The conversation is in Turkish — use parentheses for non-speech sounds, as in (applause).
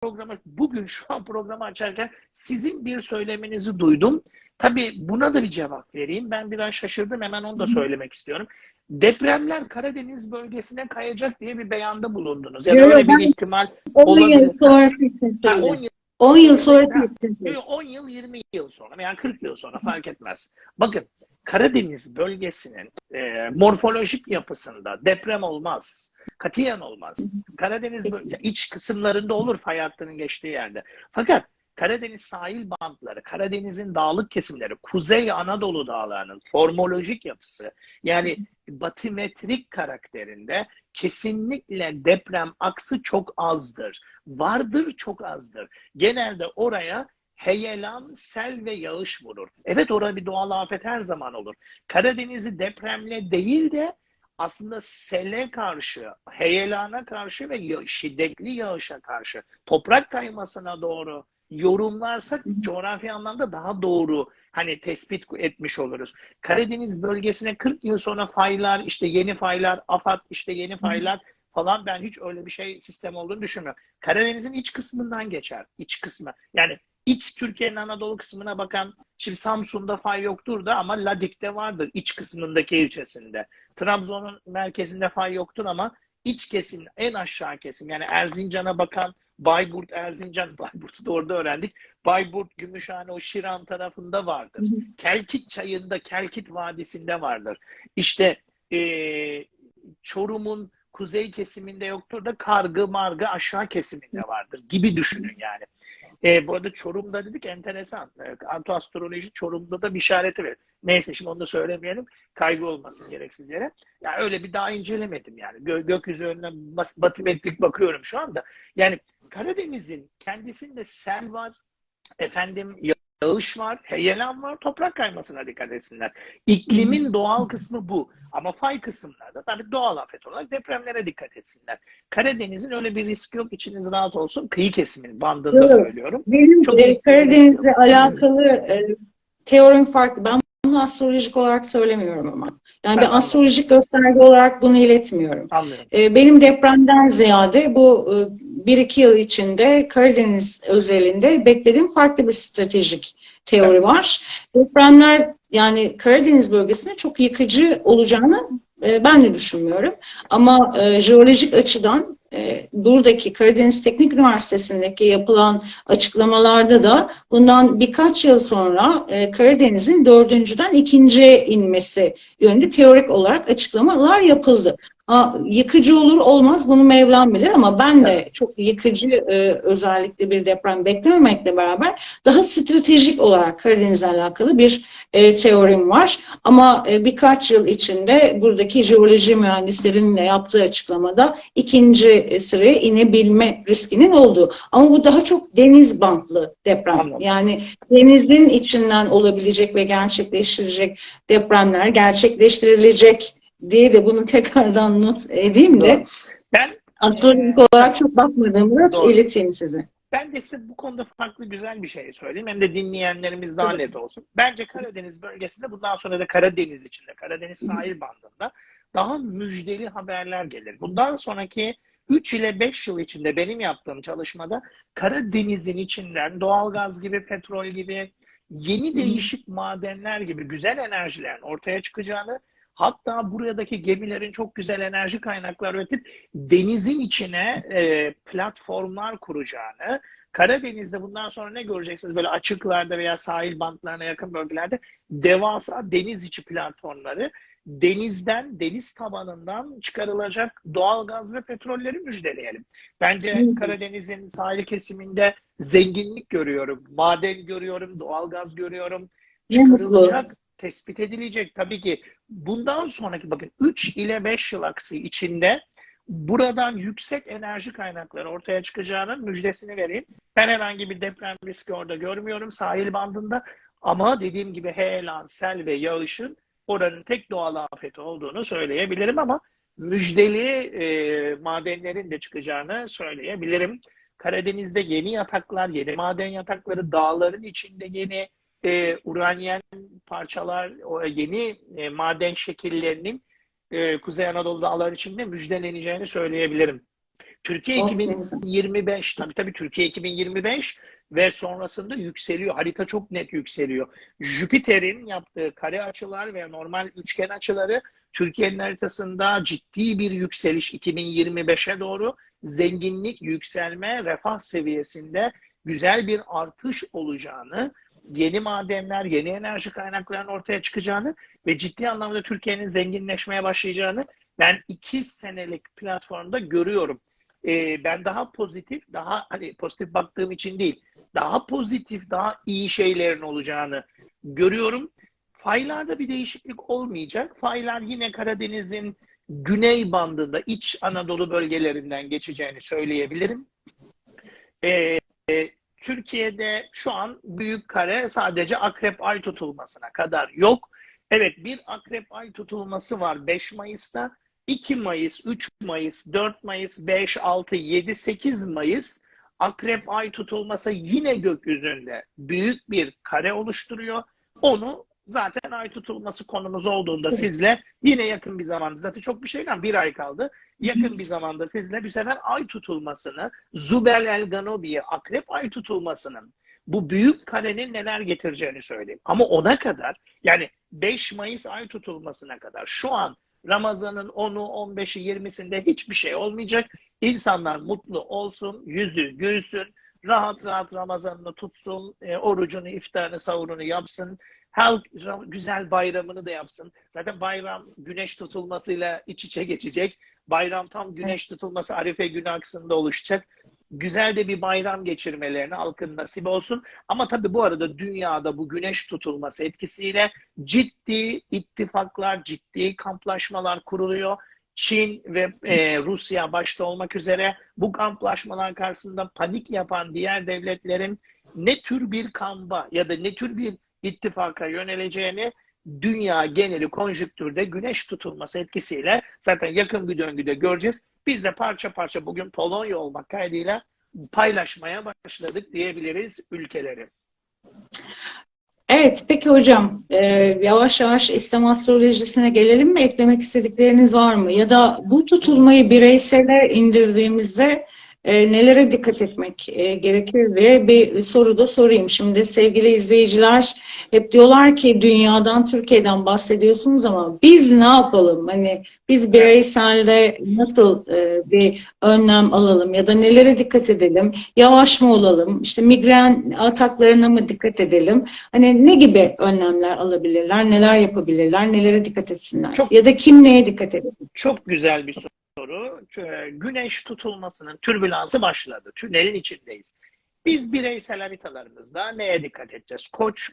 programı bugün şu an programı açarken sizin bir söyleminizi duydum. Tabii buna da bir cevap vereyim. Ben biraz şaşırdım. Hemen onu da söylemek istiyorum. Depremler Karadeniz bölgesine kayacak diye bir beyanda bulundunuz. Ya da Yo, yo, öyle bir ihtimal 10 olabilir. yıl sonrası için Ha, 10 söyledim. yıl 10 yıl sonrası Ha, için söyledim. 10 yıl 20 yıl sonra veya 40 yıl sonra fark etmez. Bakın Karadeniz bölgesinin e, morfolojik yapısında deprem olmaz. Katiyen olmaz. Karadeniz böl- iç kısımlarında olur fay hattının geçtiği yerde. Fakat Karadeniz sahil bantları, Karadeniz'in dağlık kesimleri, Kuzey Anadolu dağlarının formolojik yapısı yani batimetrik karakterinde kesinlikle deprem aksı çok azdır. Vardır çok azdır. Genelde oraya heyelan, sel ve yağış vurur. Evet orada bir doğal afet her zaman olur. Karadeniz'i depremle değil de aslında sele karşı, heyelana karşı ve şiddetli yağışa karşı, toprak kaymasına doğru yorumlarsak coğrafi anlamda daha doğru hani tespit etmiş oluruz. Karadeniz bölgesine 40 yıl sonra faylar, işte yeni faylar, AFAD işte yeni faylar falan ben hiç öyle bir şey sistem olduğunu düşünmüyorum. Karadeniz'in iç kısmından geçer. iç kısmı. Yani iç Türkiye'nin Anadolu kısmına bakan şimdi Samsun'da fay yoktur da ama Ladik'te vardır iç kısmındaki ilçesinde. Trabzon'un merkezinde fay yoktur ama iç kesim en aşağı kesim yani Erzincan'a bakan Bayburt, Erzincan, (laughs) Bayburt'u da orada öğrendik. Bayburt, Gümüşhane, o Şiran tarafında vardır. Kelkit çayında, Kelkit Vadisi'nde vardır. İşte eee, Çorum'un kuzey kesiminde yoktur da Kargı, Margı aşağı kesiminde vardır gibi düşünün yani. E, bu arada Çorum'da dedik enteresan. E, Arto Astroloji Çorum'da da bir işareti verir. Neyse şimdi onu da söylemeyelim. Kaygı olmasın gereksiz yere. Yani öyle bir daha incelemedim yani. Gö gökyüzü önüne batimetrik bakıyorum şu anda. Yani Karadeniz'in kendisinde sel var, efendim yağış var, heyelan var, toprak kaymasına dikkat etsinler. İklimin doğal kısmı bu. Ama fay kısımlarda tabii doğal afet olarak depremlere dikkat etsinler. Karadeniz'in öyle bir riski yok. İçiniz rahat olsun. Kıyı kesimin bandında Yok. söylüyorum. Benim Çok e, Karadeniz'le alakalı e, teorim farklı. Ben bunu astrolojik olarak söylemiyorum ama. Yani Ben bir astrolojik gösterge olarak bunu iletmiyorum. Anlıyorum. E, Benim depremden ziyade bu e, bir iki yıl içinde Karadeniz özelinde beklediğim farklı bir stratejik teori var. Depremler yani Karadeniz bölgesinde çok yıkıcı olacağını e, ben de düşünmüyorum. Ama e, jeolojik açıdan e, buradaki Karadeniz Teknik Üniversitesi'ndeki yapılan açıklamalarda da bundan birkaç yıl sonra Karadeniz'in dördüncüden ikinciye inmesi yönünde teorik olarak açıklamalar yapıldı. Yıkıcı olur olmaz bunu Mevlam bilir ama ben de çok yıkıcı e, özellikle bir deprem beklememekle beraber daha stratejik olarak Karadeniz'le alakalı bir e, teorim var. Ama e, birkaç yıl içinde buradaki jeoloji mühendislerinin yaptığı açıklamada ikinci sıraya inebilme riskinin olduğu. Ama bu daha çok deniz bantlı deprem. Anladım. Yani denizin içinden olabilecek ve gerçekleştirecek depremler gerçekleştirilecek diye de bunu tekrardan not edeyim de Doğru. Ben astrolojik olarak çok bakmadığımı da ileteyim size. Ben de size bu konuda farklı güzel bir şey söyleyeyim. Hem de dinleyenlerimiz daha net olsun. Bence Karadeniz bölgesinde bundan sonra da Karadeniz içinde, Karadeniz sahil bandında daha müjdeli haberler gelir. Bundan sonraki 3 ile 5 yıl içinde benim yaptığım çalışmada Karadeniz'in içinden doğalgaz gibi, petrol gibi, yeni değişik madenler gibi güzel enerjilerin ortaya çıkacağını Hatta buradaki gemilerin çok güzel enerji kaynakları üretip denizin içine e, platformlar kuracağını, Karadeniz'de bundan sonra ne göreceksiniz? Böyle açıklarda veya sahil bantlarına yakın bölgelerde devasa deniz içi platformları denizden, deniz tabanından çıkarılacak doğal gaz ve petrolleri müjdeleyelim. Bence. Karadeniz'in sahil kesiminde zenginlik görüyorum, maden görüyorum, doğal gaz görüyorum. Çıkarılacak, tespit edilecek. Tabii ki bundan sonraki bakın 3 ile 5 yıl aksı içinde buradan yüksek enerji kaynakları ortaya çıkacağının müjdesini vereyim. Ben herhangi bir deprem riski orada görmüyorum sahil bandında. Ama dediğim gibi heyelan, sel ve yağışın oranın tek doğal afeti olduğunu söyleyebilirim ama müjdeli e, madenlerin de çıkacağını söyleyebilirim. Karadeniz'de yeni yataklar, yeni maden yatakları, dağların içinde yeni e, uranyen parçalar, o yeni e, maden şekillerinin e, Kuzey Anadolu dağları içinde müjdeleneceğini söyleyebilirim. Türkiye Of, 2025 tabii tabii Türkiye 2025 ve sonrasında yükseliyor. Harita çok net yükseliyor. Jüpiter'in yaptığı kare açılar ve normal üçgen açıları Türkiye'nin haritasında ciddi bir yükseliş 2025'e doğru zenginlik, yükselme, refah seviyesinde güzel bir artış olacağını, yeni madenler, yeni enerji kaynaklarının ortaya çıkacağını ve ciddi anlamda Türkiye'nin zenginleşmeye başlayacağını ben iki senelik platformda görüyorum. Ee, ben daha pozitif, daha hani pozitif baktığım için değil, daha pozitif, daha iyi şeylerin olacağını görüyorum. Faylarda bir değişiklik olmayacak. Faylar yine Karadeniz'in güney bandında, iç Anadolu bölgelerinden geçeceğini söyleyebilirim. Ee, e, Türkiye'de şu an büyük kare sadece akrep ay tutulmasına kadar yok. Evet bir akrep ay tutulması var 5 Mayıs'ta. 2 Mayıs, 3 Mayıs, 4 Mayıs, 5, 6, 7, 8 Mayıs akrep ay tutulması yine gökyüzünde büyük bir kare oluşturuyor. Onu zaten ay tutulması konumuz olduğunda sizle yine yakın bir zamanda zaten çok bir şeyden bir ay kaldı. Yakın bir zamanda sizle bir sefer ay tutulmasını Zubel El Ganobi'ye akrep ay tutulmasının bu büyük karenin neler getireceğini söyleyeyim. Ama ona kadar yani 5 Mayıs ay tutulmasına kadar şu an Ramazan'ın 10'u, 15'i, 20'sinde hiçbir şey olmayacak. İnsanlar mutlu olsun, yüzü gülsün, rahat rahat Ramazan'ını tutsun, e, orucunu, iftarını, sahurunu yapsın. Her güzel bayramını da yapsın. Zaten bayram güneş tutulmasıyla iç içe geçecek. Bayram tam güneş tutulması Arife günü aksında oluşacak. Güzel de bir bayram geçirmelerine halkın nasip olsun. Ama tabii bu arada dünyada bu güneş tutulması etkisiyle ciddi ittifaklar, ciddi kamplaşmalar kuruluyor. Çin ve e, Rusya başta olmak üzere bu kamplaşmalar karşısında panik yapan diğer devletlerin ne tür bir kamba ya da ne tür bir ittifaka yöneleceğini dünya geneli konjüktürde güneş tutulması etkisiyle zaten yakın bir döngüde göreceğiz. Biz de parça parça bugün Polonya olmak kaydıyla paylaşmaya başladık diyebiliriz ülkeleri. Evet, peki hocam, e, yavaş yavaş İslam astrolojisine gelelim mi? Eklemek istedikleriniz var mı? Ya da bu tutulmayı bireysele indirdiğimizde e, nelere dikkat etmek e, gerekir diye bir soru da sorayım. Şimdi sevgili izleyiciler hep diyorlar ki dünyadan, Türkiye'den bahsediyorsunuz ama biz ne yapalım? Hani biz bireyselde nasıl e, bir önlem alalım ya da nelere dikkat edelim? Yavaş mı olalım? İşte migren ataklarına mı dikkat edelim? Hani ne gibi önlemler alabilirler? Neler yapabilirler? Nelere dikkat etsinler? Çok- Ya da kim neye dikkat edebilir? Çok güzel bir soru. Ç- Güneş tutulmasının türbülansı başladı. Tünelin içindeyiz. Biz bireysel haritalarımızda neye dikkat edeceğiz? Koç